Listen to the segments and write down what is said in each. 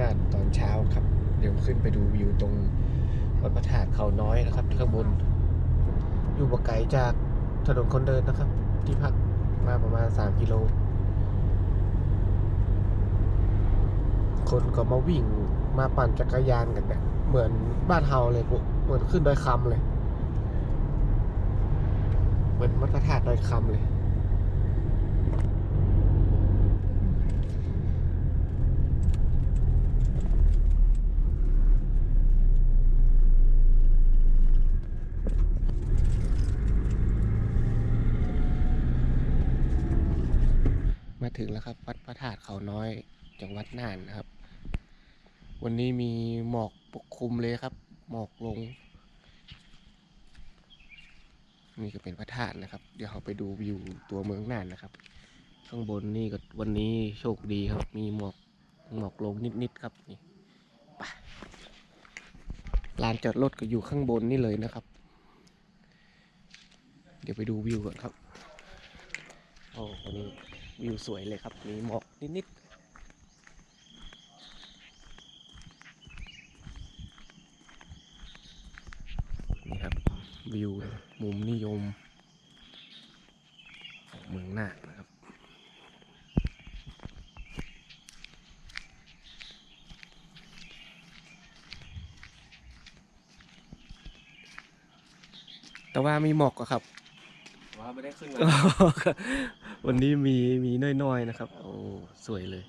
น่านตอนเช้าครับ เดี๋ยวขึ้นไปดูวิวตรงวัดพระธาตุเขาน้อยนะครับข้างบน อยู่บ่ไกลจากถนนคนเดินนะครับ ที่พักมาประมาณ 3 กิโล คนก็มาวิ่งมาปั่นจักรยานกันเนี่ยเหมือนบ้านเฮาเลยพวกเหมือนขึ้นดอยคำเลย เหมือนวัดพระธาตุดอยคำเลย มา ถึงแล้วครับ วัดพระธาตุเขาน้อยจังหวัดน่านนะครับ วันนี้มีหมอกปกคลุมเลยครับ หมอกลง นี่ก็เป็นพระธาตุนะครับ เดี๋ยวเราไปดูวิวตัวเมืองน่านนะครับ ข้างบนนี่ก็วันนี้โชคดีครับ มีหมอกหมอกลงนิดๆครับนี่ไปลานจอดรถก็อยู่ข้างบนนี่เลยนะครับ เดี๋ยวไปดูวิวก่อนครับโอ้ วันนี้วิวสวยเลยครับ มีหมอกนิดๆนี่ครับวิวมุมนิยมของเมืองน่านนะครับ แต่ว่ามีหมอกอะครับ ว่าไม่ได้ขึ้นมา วันนี้มีมีน้อยๆนะครับ โอ้ สวยเลย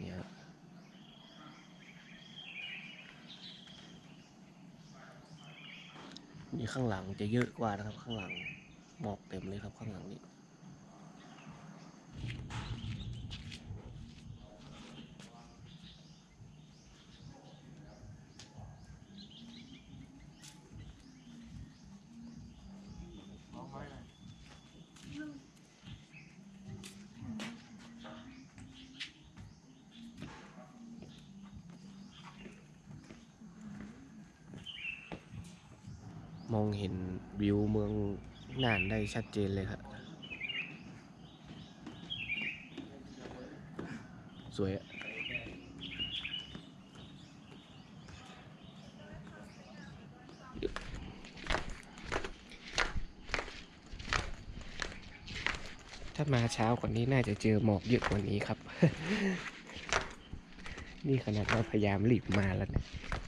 เนี่ยครับมีข้างหลังจะเยอะกว่านะครับ ข้างหลังหมอกเต็มเลยครับข้างหลังนี้ มองเห็นวิวเมืองน่านได้ชัดเจนเลยครับ สวยอะถ้ามาเช้ากว่านี้น่าจะเจอหมอกเยอะกว่านี้ครับ นี่ขนาดว่าพยายามรีบมาแล้วนะบ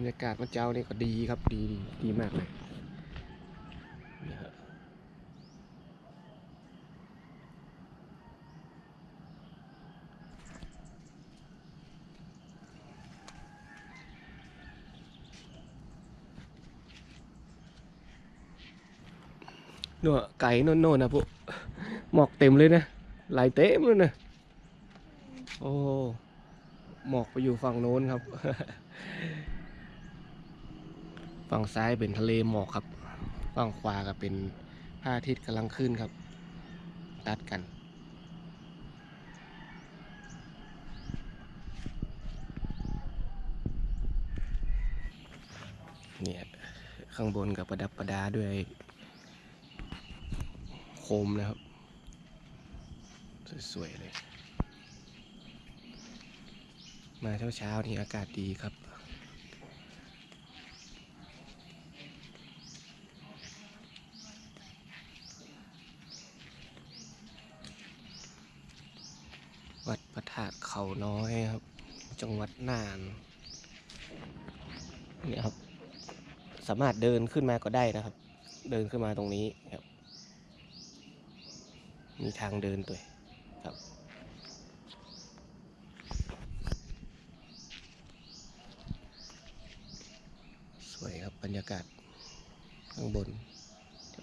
รรยากาศมันเจ้านี่ก็ดีครับดีดีดีมากเลยนี่ครับนู่นไก่โน่นโนนนะพวกหมอกเต็มเลยนะไหลายเต็มเลยนะ โอ้หมอกไปอยู่ฝั่งโน้นครับ ฝั่งซ้ายเป็นทะเลหมอกครับ ฝั่งขวาก็เป็นพระอาทิตย์กำลังขึ้นครับ ตัดกัน เนี่ยข้างบนกับประดับประดาด้วยโคมนะครับ สวยๆเลย มาเช้าๆนี่อากาศดีครับ วัดพระธาตุเขา น้อยครับ จังหวัดน่านเนี่ยครับ สามารถเดินขึ้นมาก็ได้นะครับ เดินขึ้นมาตรงนี้ครับ มีทางเดินตัวครับสวยครับบรรยากาศข้างบน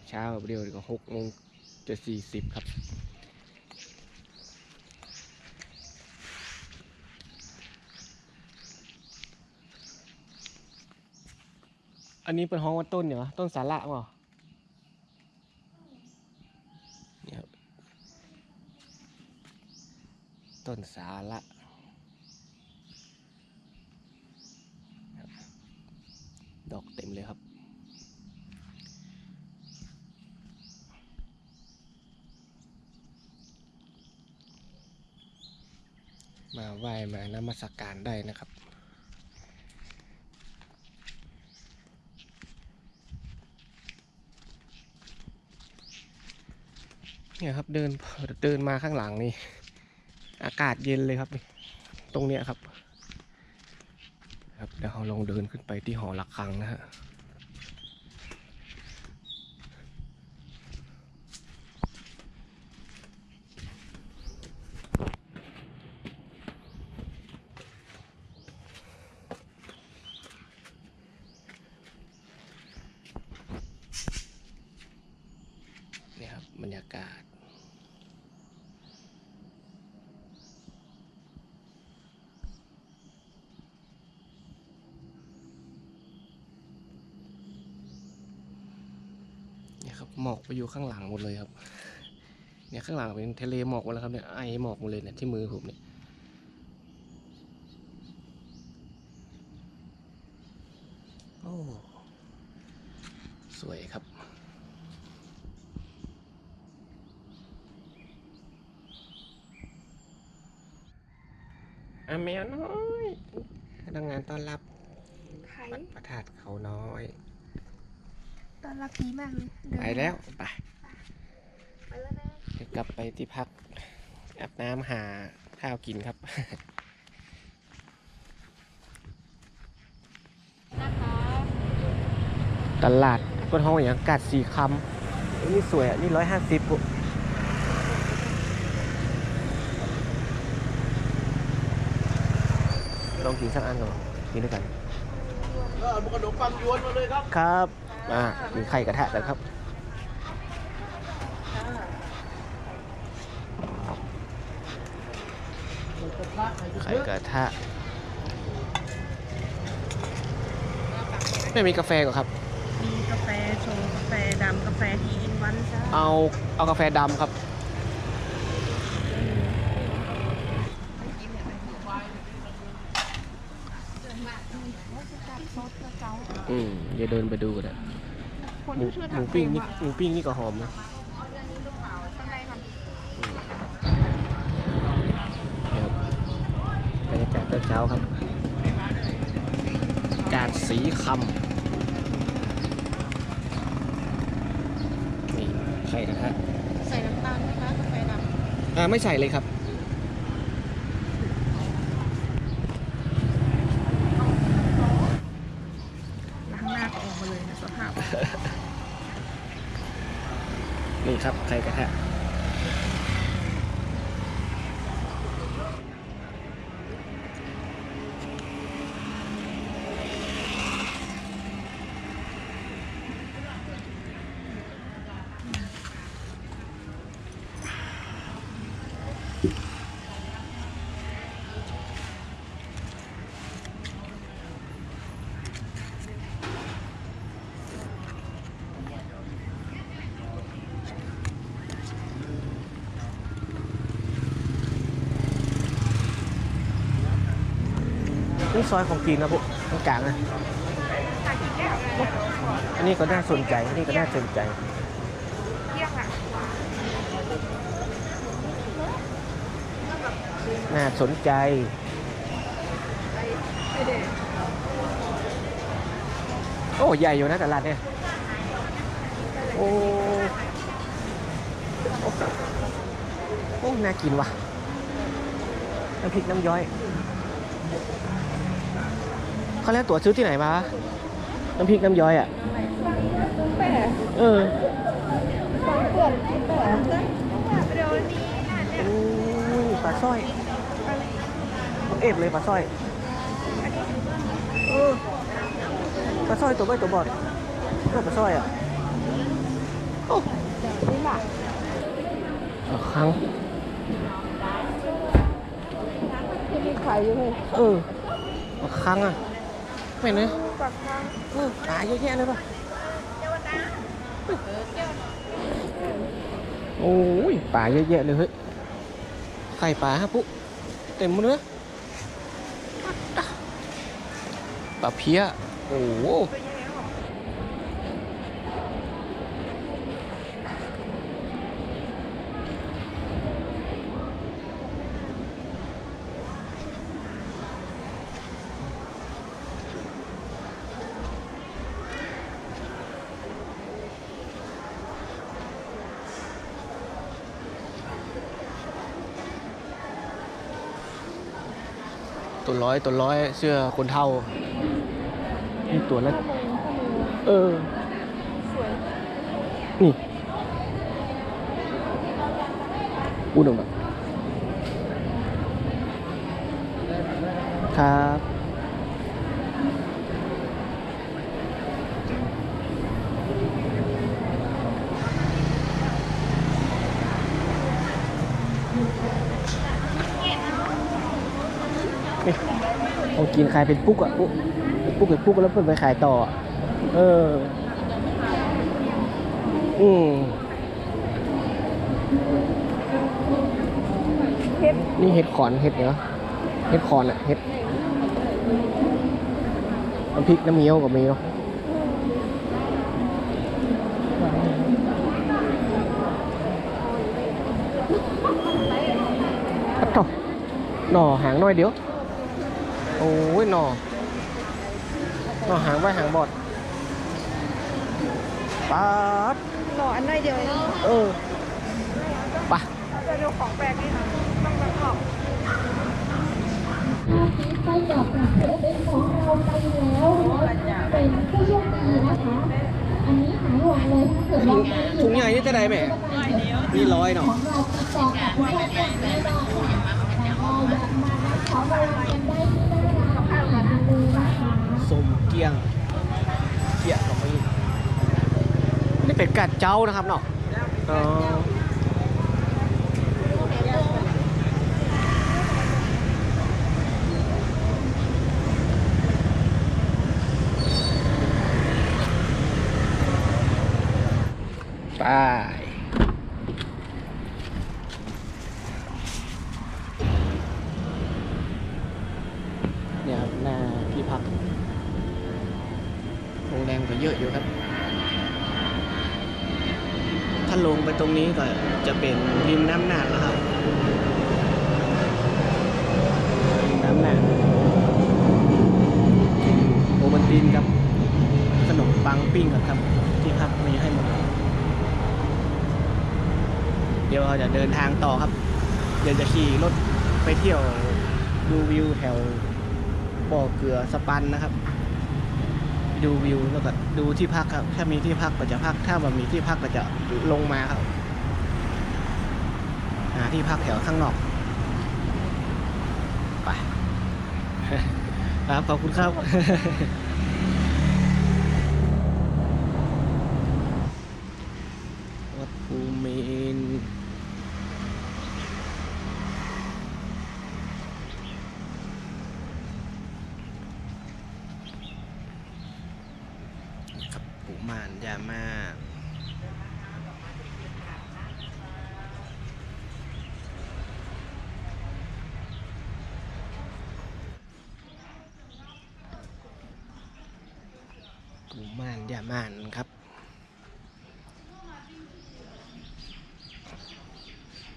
เช้าเดียวก็หกโมงจะสี่สิบครับ อันนี้เป็นห้องวัดต้นเหรอต้นสาระมั้อเนี่ยต้นสาระดอกเต็มเลยครับมาไหว้มานมัสกการได้นะครับ เนี่ยครับเดินเดินมาข้างหลังนี่ อากาศเย็นเลยครับ ตรงเนี้ยครับ ครับเดี๋ยวเราลองเดินขึ้นไปที่หอระฆังนะฮะ เนี่ยครับบรรยากาศ เนี่ยครับ หมอกไปอยู่ข้างหลังหมดเลยครับ เนี่ยข้างหลังเป็นทะเลหมอกหมดแล้วครับเนี่ยไอหมอกหมดเลยเนี่ยที่มือผมเนี่ยโอ้สวยครับอาแมวน้อยพนักงานต้อนรับไข่วัดพระธาตุเขาน้อย ตอนรับดีมากเลยเดิน ไปแล้วไปไปแล้วนะเดี๋ยวกลับไปที่พักอาบน้ำหาข้าวกินครับนะคะตลาดก้นห้องอย่างกาดสีคำอันนี่สวยอะนี่ร้อยห้าสิบลองกินสักอันก่อนกินด้วยกันก็เอาขนมปังยวนมาเลยครับ ครับ อ่ามีไข่กระทะกันครับ ไข่กระทะไม่มีกาแฟก่อนครับ มีกาแฟโชว์กาแฟดำกาแฟทีอินวันจ้าเอาเอากาแฟดำครับซดกระเจ้าอืมอย่าเดินไปดูกันนะคนหมูช่วยหมูทำปิ้งนี่เองหมูปิ้งนี่ก็หอมนะ ข้างในมัน นี่ครับบรรยากาศตอนเช้าครับ กาดสีคำนี่ไข่กระทะใส่น้ำตาลไหมคะกาแฟดอ่าไม่ใส่เลยครับำล้างหน้าก็ออกมาเลยนะสภาพ นี่ครับไข่กระทะ นี่ซอยของจีนนะพวกตรงกลางนะอันนี้ก็น่าสนใจอันนี้ก็น่าสนใจน่าสนใจโอ้ใหญ่อยู่นะตลาดเนี่ยโอ้โอ้โอ้น่ากินว่ะน้ำพริกน้ำย้อย เขาเรียกตั๋วซื้อที่ไหนมา น้ำพริกน้ำย้อยอะแปะเออฟังเปิดแปะเดี๋ยวนี้น่ะเนี่ยโอ้ยปลาสร้อยเอฟเลยปลาสร้อยเออปลาสร้อยตัวไม่ตัวบอดก็ปลาสร้อยอะโอ้นี่ล่ะเอาครั้งที่มีขายอยู่เลยเออเอาครั้งอะ ไม่เนอะปากทางเออปลาเยอะแยะเลยป่ะโอ้ยปลาเยอะแยะเลยเฮ้ยไข่ปลาฮะปุ๊เต็มหมดเลยปลาเพี้ยโอ้ นร้อยตัวร้อยเสื้อคนเท่านี่ตัวละข้อออมือเออนี่พูดออกมาครับนี่เอากินขายเป็นปุ๊กอะปุ๊กเป็นปุ๊กเป็นปุ๊กแล้วเพิ่นไปขายต่อ เออ อืมเฮ็ดนี่เห็ดขอนเห็ดเนาะเห็ดขอนอะเห็ดน้ำพริกน้ำเงี้ยวกับมีเนาะอัดต่อหน่อหางน้อยเดียว โอ้ยหน่อหน่อหางไว้หางบอดป๊าดหล่ออันน้อยเดียวเองเออไปะจะดูของแปลกนี่ค่ะต้องประกอบไส้กรอกจากศิลปินของเราไปแล้วเป็นผู้โชคดีนะคะอันนี้หายห่วงเลยถ้าเกิดว่าถุงใหญ่นี่จะได้ไหมนี่ร้อยเนาะของเราติดต่อกับผู้โชคดีแน่นอนค่ะแต่ก็อยากมารับของรางวัลกันได้ที่หน้าร้านอาหารเลยนะคะ สมเกียงเกียงของพี่นี่เป็นกัดเจ้านะครับเนาะอ๋อไปเนี่ยครับหน้าที่พัก โรงแรมก็เยอะอยู่ครับ ถ้าลงไปต รงนี้ก็จะเป็นริมน้ำน่านแล้วครับริมน้ำน่านโอบันตินกับขนมปังปิ้งกันครับ ที่พักมีให้หมดเลยเดี๋ยวเราจะเดินทางต่อครับ เดี๋ยวจะขี่รถไปเที่ยวดูวิวแถวบ่อเกลือสปันนะครับดูวิวแล้วก็ดูที่พักครับ ถ้ามีที่พักก็จะพัก ถ้ามันมีที่พักก็จะลงมาครับหา ที่พักแถวข้างนอก ไป ครับ ขอบคุณครับ วัดภูมินครับปุมานยามา ปูม่านยาม่านครับ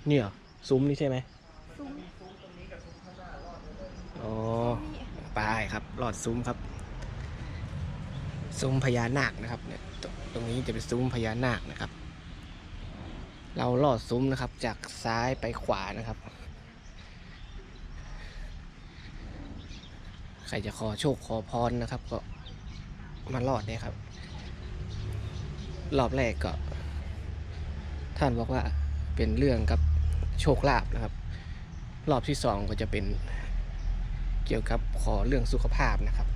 นี่เหรอ ซุ้มนี่ใช่ไหมซุ้มอ๋อปลายครับ หลอดซุ้มครับ ซุ้มพญานาคนะครับเนี่ยตรงตรงนี้จะเป็นซุ้มพญานาคนะครับ เราลอดซุ้มนะครับ จากซ้ายไปขวานะครับ ใครจะขอโชคขอพรนะครับ ก็ มาลอดเนี่ยครับ รอบแรกก็ ท่านบอกว่าเป็นเรื่องกับโชคลาภนะครับ รอบที่สองก็จะเป็นเกี่ยวกับขอเรื่องสุขภาพนะครับ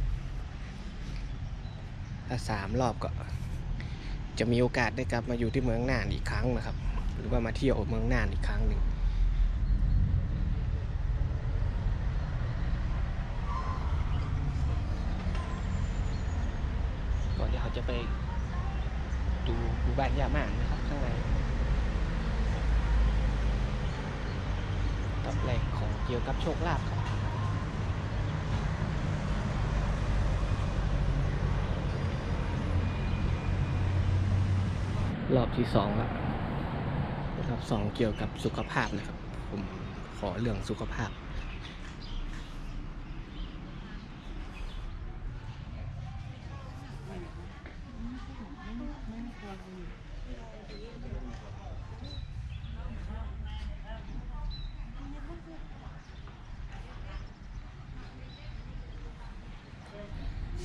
ถ้าสามรอบก็ จะมีโอกาสได้กลับมาอยู่ที่เมืองน่านอีกครั้งนะครับ หรือว่ามาเที่ยวเมืองน่านอีกครั้งหนึ่งก่อนที่เขา จะไปดูดูบ้านยาม่านนะครับข้างในตอบแรกของเกี่ยวกับโชคลาภครับรอบที่สองแล้วรอบสองเกี่ยวกับสุขภาพนะครับ ผมขอเรื่องสุขภาพ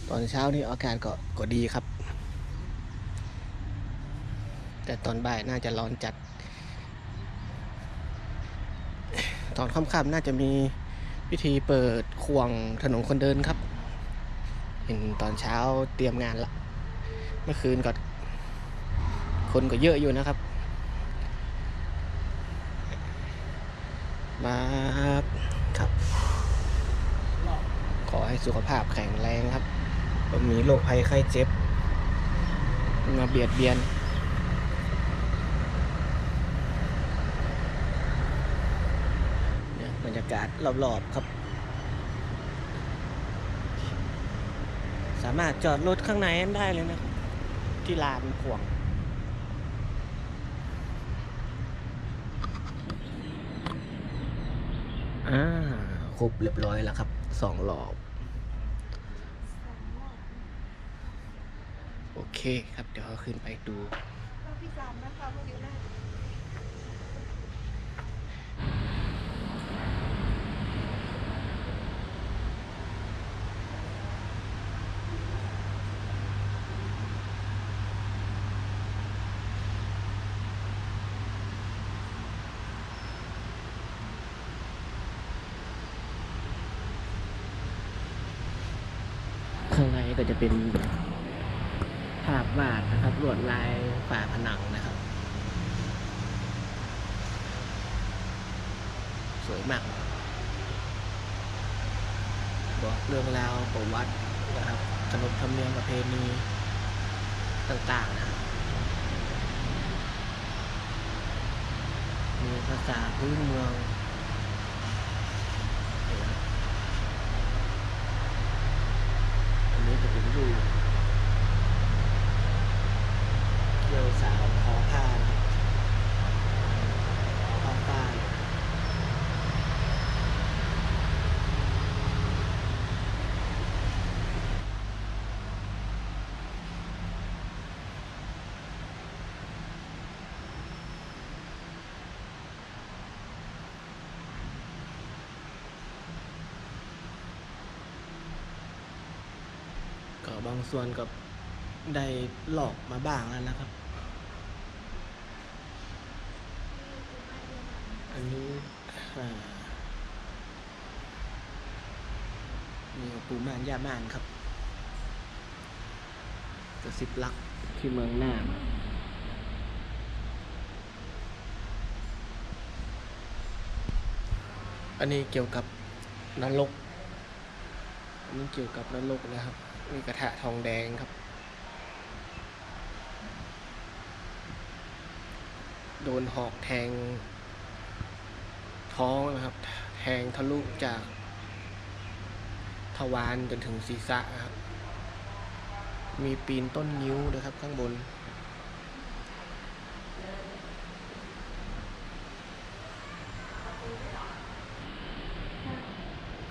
ตอนเช้านี่อากาศก็ก็ดีครับ แต่ตอนบ่ายน่าจะร้อนจัด ตอนค่ำๆน่าจะมีพิธีเปิดควงถนนคนเดินครับ เห็นตอนเช้าเตรียมงานละเมื่อคืนก็คนก็เยอะอยู่นะครับ มาครับ ขอให้สุขภาพแข็งแรงครับ บ่มีโรคภัยไข้เจ็บ มาเบียดเบียนเนี่ยบรรยากาศรอบๆครับ สามารถจอดรถข้างในนได้เลยนะครับที่ลานขวงอ่าครบเรียบร้อยแล้วครับสองรอบ โอเคครับ เดี๋ยวเราขึ้นไปดูอบที่สามนะคะพวกเดียวนะข้างในก็จะเป็นาพวาดนะครับลวดลายฝาผนังนะครับ สวยมาก บอกเรื่องราวประวัตินะครับขนบธรรมเนียมประเพณีต่างๆนะครับมีภาษาพื้นเมืองมอันนี้จะเป็นรูปเกี่ยวสาวคอผ้านะครับผ้าป้าย ก็บางส่วนก็ได้หลอกมาบ้างแล้วนะครับ อันนี้อ่ามีปูม่านย่าม่านครับกระสิบลักที่เมืองน่านอันนี้เกี่ยวกับนรกอันนี้เกี่ยวกับนรกนะครับ มีกระทะทองแดงครับ โดนหอกแทง ท้องนะครับ แทงทะลุจากทวารจนถึงศีรษะครับ มีปีนต้นนิ้วนะครับข้างบน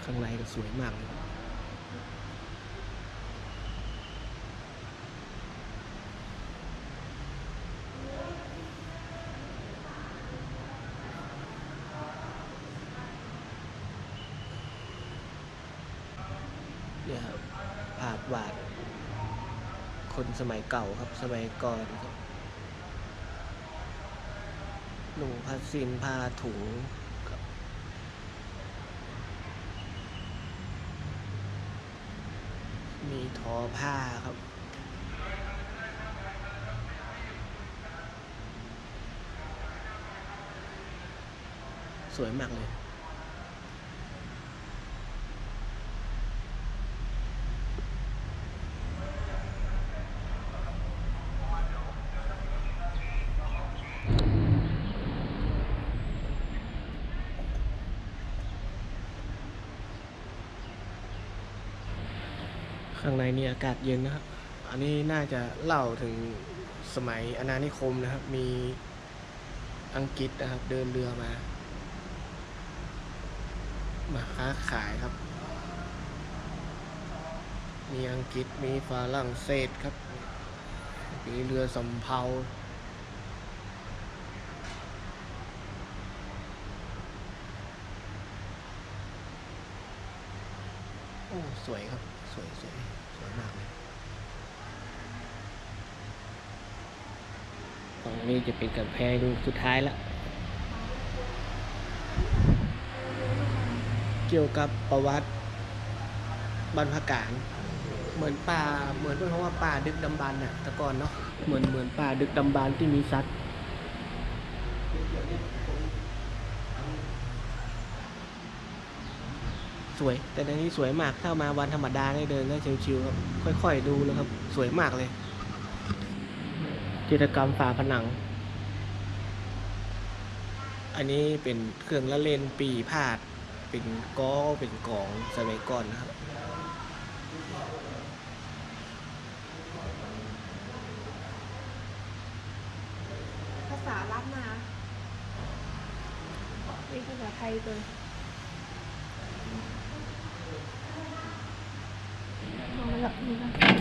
ข้างในก็สวยมากเลย เนี่ยครับภาพวาด คนสมัยเก่าครับสมัยก่อนครับหนุ่งผ้าสินผ้าถุงครับมีทอผ้าครับสวยมากเลยางในนี่อากาศเย็นนะครับ อันนี้น่าจะเล่าถึงสมัยอาณานิคมนะครับ มีอังกฤษนะครับ เดินเรือมา มาค้าขายครับ มีอังกฤษมีฝรั่งเศสครับ มีเรือสำเภาโอ้ สวยครับ วยสวยสวยมากเลยฝั่งนี้จะเป็นกำแพงสุดท้ายละเกี่ยวกับประวัติบรรพการเหมือนป่าเหมือนเป็นเพราว่าป่าดึกดำบรรพ์น่ะต่ก่อนเนาะเหมือนเหมือนป่าดึกดำบรรพ์ที่มีสัตว์ สวย แต่ในนี้สวยมาก ถ้ามาวันธรรมดาได้เดินได้ชิวๆครับ ค่อยๆดูแล้วครับ สวยมากเลยจิตรกรรมฝาผนัง อันนี้เป็นเครื่องละเล่นปีพาด เป็นก้อเป็นกองสมัยก่อนนะครับภาษาลับนะนี่ภาษาไทยตัวม 那个那